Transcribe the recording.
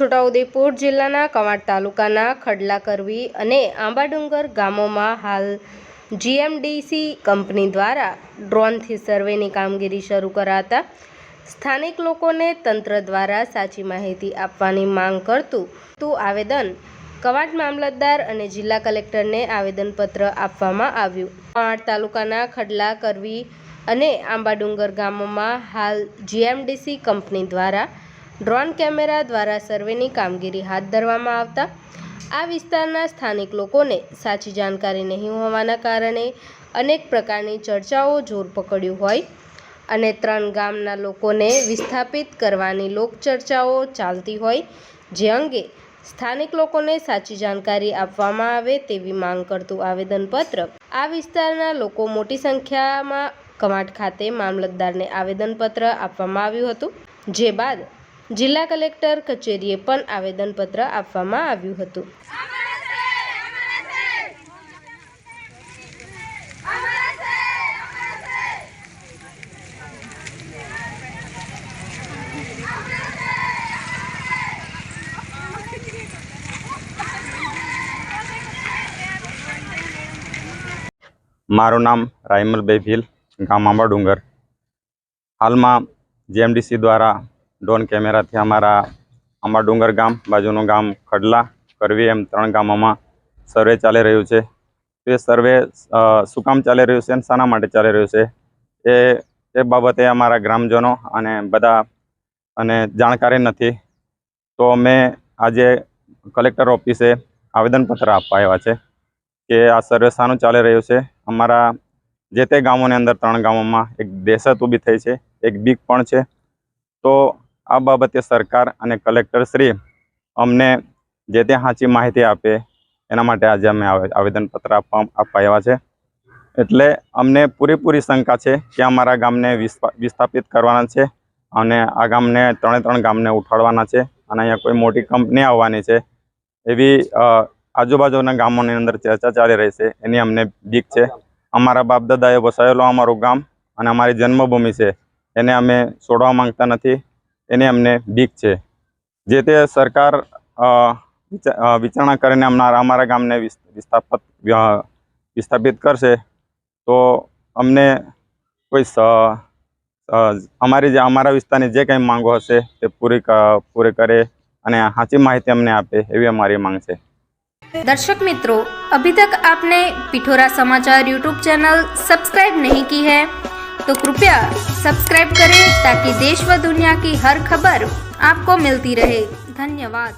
છોટાઉદેપુર જિલ્લાના કવાંટ તાલુકાના ખડલા કરવી અને આંબાડુંગર ગામોમાં હાલ જીએમડીસી કંપની દ્વારા ડ્રોનથી સર્વેની કામગીરી શરૂ કરાતા સ્થાનિક લોકોને તંત્ર દ્વારા સાચી માહિતી આપવાની માંગ કરતું તું આવેદન કવાંટ મામલતદાર અને જિલ્લા કલેક્ટરને આવેદનપત્ર આપવામાં આવ્યું. કવાંટ તાલુકાના ખડલા કરવી અને આંબાડુંગર ગામોમાં હાલ જીએમડીસી કંપની દ્વારા ડ્રોન કેમેરા દ્વારા સર્વેની કામગીરી હાથ ધરવામાં આવતા. આ વિસ્તારના સ્થાનિક લોકોને સાચી જાણકારી નહીં હોવાના કારણે અનેક પ્રકારની ચર્ચાઓ જોર પકડ્યું હોય અને ત્રણ ગામના લોકોને વિસ્થાપિત કરવાની લોકચર્ચાઓ ચાલતી હોય, જે અંગે સ્થાનિક લોકોને સાચી જાણકારી આપવામાં આવે તેવી માંગ કરતું આવેદનપત્ર. આ વિસ્તારના લોકો મોટી સંખ્યામાં કમાટ ખાતે મામલતદારને આવેદનપત્ર આપવામાં આવ્યું હતું, જે બાદ જિલ્લા કલેક્ટર કચેરીએ પણ આવેદનપત્ર આપવામાં આવ્યું હતું. મારું નામ રાયમલભાઈ ભીલ, ગામ આંબા ડુંગર. હાલમાં જીએમડીસી દ્વારા ડ્રોન કેમેરાથી અમારા આંબા ડુંગર ગામ, બાજુનું ગામ ખડલા કરવી એમ ત્રણ ગામોમાં સર્વે ચાલી રહ્યું છે. તે સર્વે શું કામ ચાલી રહ્યું છે અને શાના માટે ચાલી રહ્યું છે? એ એ બાબતે અમારા ગ્રામજનો અને બધા અને જાણકારી નથી. તો અમે આજે કલેક્ટર ઓફિસે આવેદનપત્ર આપવા આવ્યા છે કે આ સર્વે શાનું ચાલી રહ્યું છે. અમારા જે તે ગામોની અંદર ત્રણ ગામોમાં એક દહેશત ઊભી થઈ છે, એક બીક પણ છે. તો આ બાબતે સરકાર અને કલેક્ટરશ્રી અમને જે તે સાચી માહિતી આપે, એના માટે આજે અમે આવે- આવેદનપત્ર આપવા આપવા છે. એટલે અમને પૂરેપૂરી શંકા છે કે અમારા ગામને વિસ્થાપિત કરવાના છે અને આ ગામને ત્રણે ત્રણ ગામને ઉઠાડવાના છે અને અહીંયા કોઈ મોટી કંપની આવવાની છે. એવી આજુબાજુના ગામોની અંદર ચર્ચા ચાલી રહી છે, એની અમને બીક છે. અમારા બાપ દાદાએ વસાવેલું અમારું ગામ અને અમારી જન્મભૂમિ છે. એને અમે છોડવા માંગતા નથી. એની અમને બીક છે જે તે સરકાર અ, વિચા- અ, વિચારણા કરીને અમારા અમારા ગામને વિસ- વિસ્થાપિત અ, વિસ્થાપિત કરશે તો અમને કોઈ સ- અ, અમારી જે અમારા વિસ્તારની જે કંઈ માંગો હશે તે પૂરી ક- પૂરી કરે અને સાચી માહિતી અમને આપે એવી અમારી માંગ છે दर्शक मित्रों अभी तक आपने पिठोरा समाचार यूट्यूब चैनल सब्सक्राइब नहीं की है तो कृपया सब्सक्राइब करें ताकि देश व दुनिया की हर खबर आपको मिलती रहे धन्यवाद